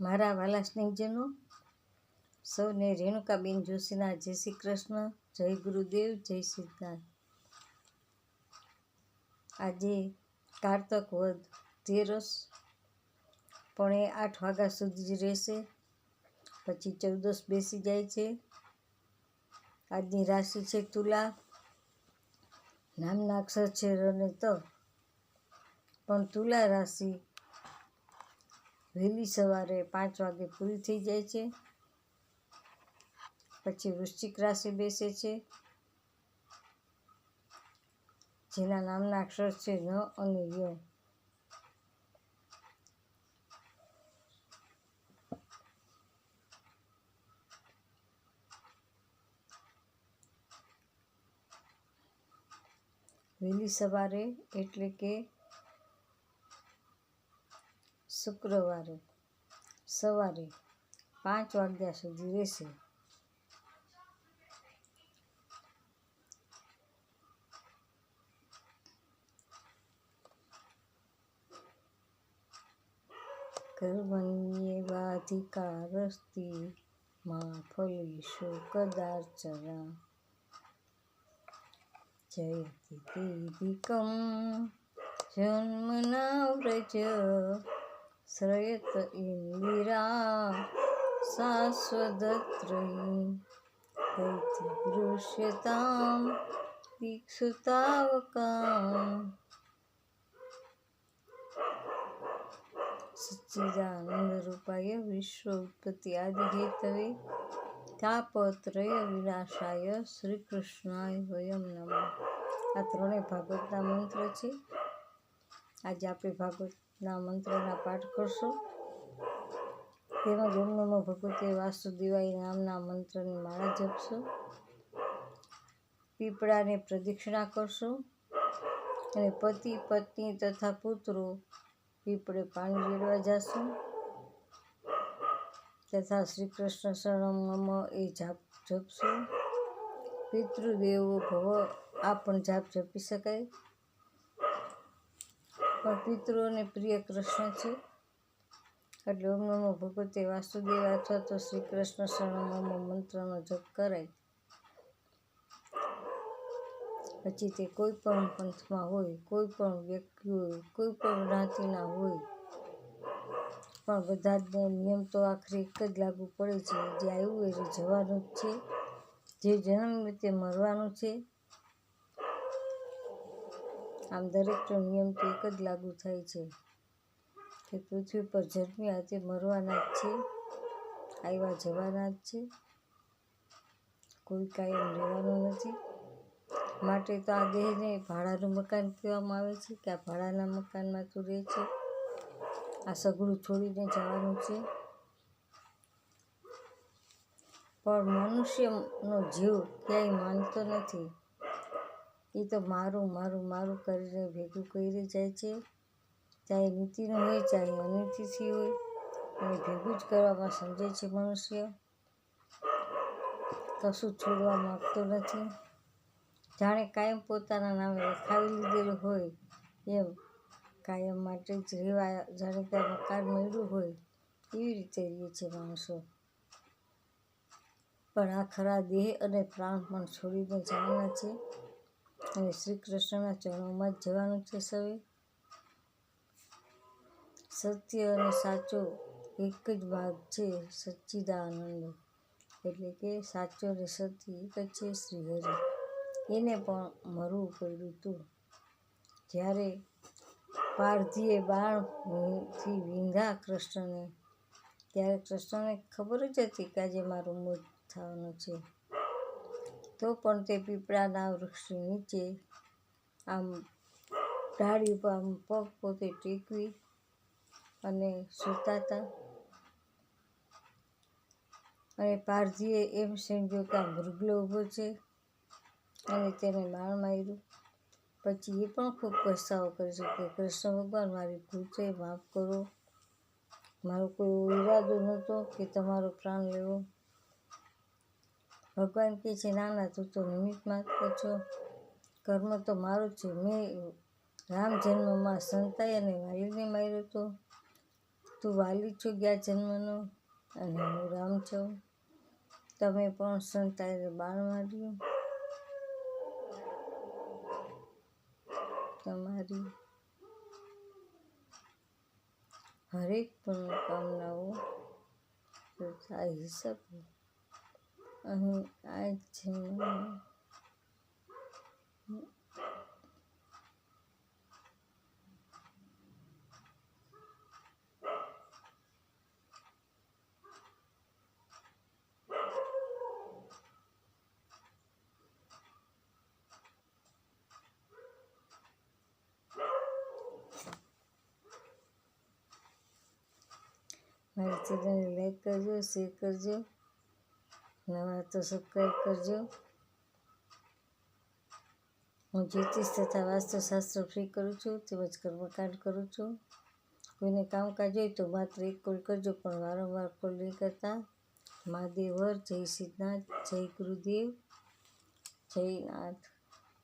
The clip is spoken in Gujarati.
મારા વાલા સ્નેહજનો, સૌને રેણુકાબેન જોશીના જય શ્રી કૃષ્ણ, જય ગુરુદેવ, જય સિદ્ધાર્થ. આજે કારતક વધ તેરસ પોણે આઠ વાગ્યા સુધી રહેશે, પછી ચૌદસ બેસી જાય છે. આજની રાશિ છે તુલા. નામના અક્ષર છે રને ત પણ તુલા રાશિ વહેલી સવારે પાંચ વાગે પૂરી થઈ જાય છે. પછી વૃશ્ચિક રાશિ બેસે છે. જેના નામના અક્ષર છે ન અને ય. વહેલી સવારે એટલે કે શુક્રવારે સવારે પાંચ વાગ્યા સુધી રહેશે. કર્મણ્યેવાધિકારસ્તિ મા ફલેષુ કદાચરા જયતિ જન્મના વ્રજ શ્રયત ઇન્દિરા શાશ્વતત્રયી દૈતિ દૃશ્યતામ દીક્ષુતાવકામ સચ્ચિદાનંદ રૂપાય વિશ્વ ઉત્પત્તિ આદિ હેતવે તાપત્રય વિનાશાય શ્રી કૃષ્ણાય વયમ નમઃ આ ત્રણેય ભાગવતના મંત્ર છે. આજે આપણે ભાગવતના મંત્રના પાઠ કરશું. તેમજ ઓમ ભગવતે વાસુદેવાય નામના મંત્રની માળા જપશું. પીપળાને પ્રદક્ષિણા કરશું. અને પતિ, પત્ની તથા પુત્રો પીપળે પાણી રેડવા જશું. તથા શ્રી કૃષ્ણ શરણમ એ જાપ જપશું. પિતૃદેવો ભવ, આ પણ જાપ જપી શકાય. પણ પિતૃઓને પ્રિય કૃષ્ણ છે. એટલે ઓમ નમો ભગવતે વાસુદેવ અથવા તો શ્રી કૃષ્ણ શરણમ મંત્રનો જપ કરાય. પછી તે કોઈ પણ પંથમાં હોય કોઈ પણ વ્યક્તિ હોય કોઈ પણ જ્ઞાતિના હોય, પણ બધા જ નિયમ તો આખરે એક જ લાગુ પડે છે. જે આવ્યું એ જવાનું જ છે. જે જન્મ તે મરવાનું છે. આમ દરેકનો નિયમ તો એક જ લાગુ થાય છે કે પૃથ્વી પર જન્મી આજે મરવાના જ છે, આવ્યા જવાના જ છે, કોઈ કાયમ રહેવાનું નથી. માટે તો આ દેહને ભાડાનું મકાન કહેવામાં આવે છે કે આ ભાડાના મકાનમાં તું રહે છે. આ સગડું છોડીને જવાનું છે. પણ મનુષ્યનો જીવ ક્યાંય માનતો નથી. એ તો મારું મારું મારું કરીને ભેગું કરી જાય છે. ચાહે નીતિનું હોય, ચાહે અનીતિથી હોય અને ભેગું જ કરવામાં સમજે છે મનુષ્ય. કશું છોડવા માગતો નથી. જાણે કાયમ પોતાના નામે લખાવી લીધેલું હોય, એમ કાયમ માટે જ રહેવા જાણે ત્યાં મકાન મળ્યું હોય, એવી રીતે રહે છે માણસો પણ આ ખરા દેહ અને પ્રાણ પણ છોડીને જવાના છે. અને શ્રી કૃષ્ણના ચરણોમાં જ જવાનું છે સૌએ સત્ય અને સાચો એક જ ભાગ છે સચ્ચિદાનંદ. એટલે કે સાચો અને સત્ય એક જ છે શ્રી હરિ એને પણ મરવું પડ્યું હતું જ્યારે પારધીએ બાણથી વિંધા કૃષ્ણને, ત્યારે કૃષ્ણને ખબર જ હતી કે આજે મારું મોત થવાનું છે. તો પણ તે પીપળાના વૃક્ષ નીચે આમ ઢાળી ઉપર આમ પગ પોતે ટેકવી અને સૂતા અને પારધીએ એમ સમજ્યો કે આ મૃગલો ઊભો છે અને તેને માર માર્યું. પછી એ પણ ખૂબ પસ્તાવો કરી શકે કૃષ્ણ ભગવાન, મારી ભૂલ છે, માફ કરો. મારો કોઈ એવો ઈરાદો નહોતો કે તમારો પ્રાણ લેવો. ભગવાન કહે છે, ના ના, તું તો નિમિત્ત માત્ર છો. કર્મ તો મારું જ છે. મેં રામ જન્મમાં સંતાઈ અને વાલીને માર્યો હતો તું તું વાલી છું ગયા જન્મનો? અને હું રામ છું. તમે પણ સંતાઈને બાળ માર્યું. તમારી હરેક પણ કામનાઓ થાય શકે અહીં આ જન્મમાં મારી ચેનલને લાઈક કરજો શેર કરજો નવા તો સબસ્ક્રાઈબ કરજો. હું જ્યોતિષ તથા વાસ્તુશાસ્ત્ર ફ્રી કરું છું, તેમજ કર્મકાંડ કરું છું. કોઈને કામકાજ હોય તો માત્ર એક કોલ કરજો, પણ વારંવાર કોલ નહીં કરતા. મહાદેવ હર, જય સિદ્ધનાથ જય ગુરુદેવ, જય નાથ.